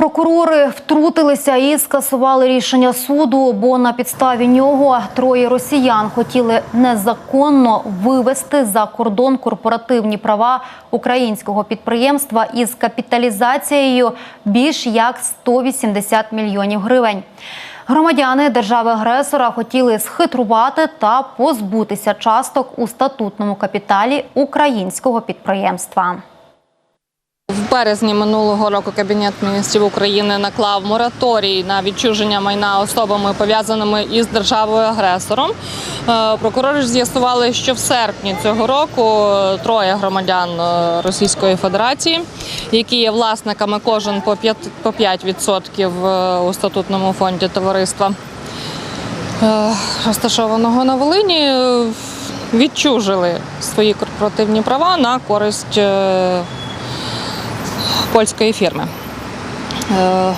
Прокурори втрутилися і скасували рішення суду, бо на підставі нього троє росіян хотіли незаконно вивести за кордон корпоративні права українського підприємства із капіталізацією більш як 180 мільйонів гривень. Громадяни держави-агресора хотіли схитрувати та позбутися часток у статутному капіталі українського підприємства. Березні минулого року Кабінет міністрів України наклав мораторій на відчуження майна особами пов'язаними із державою-агресором. Е, Прокурори з'ясували, що в серпні цього року троє громадян е, Російської Федерації, які є власниками кожен по 5%, по 5% е, у статутному фонді товариства, розташованого на Волині, відчужили свої корпоративні права на користь. Польської фірми. Е,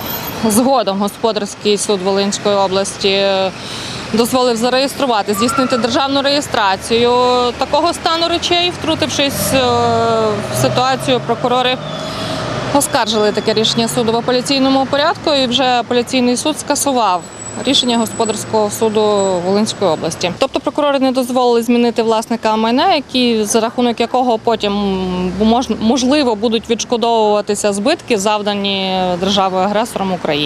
Згодом господарський суд Волинської області е, дозволив зареєструвати, здійснити державну реєстрацію такого стану речей, втрутившись е, в ситуацію, прокурори оскаржили таке рішення суду в апеляційному порядку, і вже апеляційний суд скасував рішення господарського суду Волинської області. Тобто прокурори не дозволили змінити власника майна, які за рахунок якого потім можливо будуть відшкодовуватися збитки, завдані державою агресором Україні.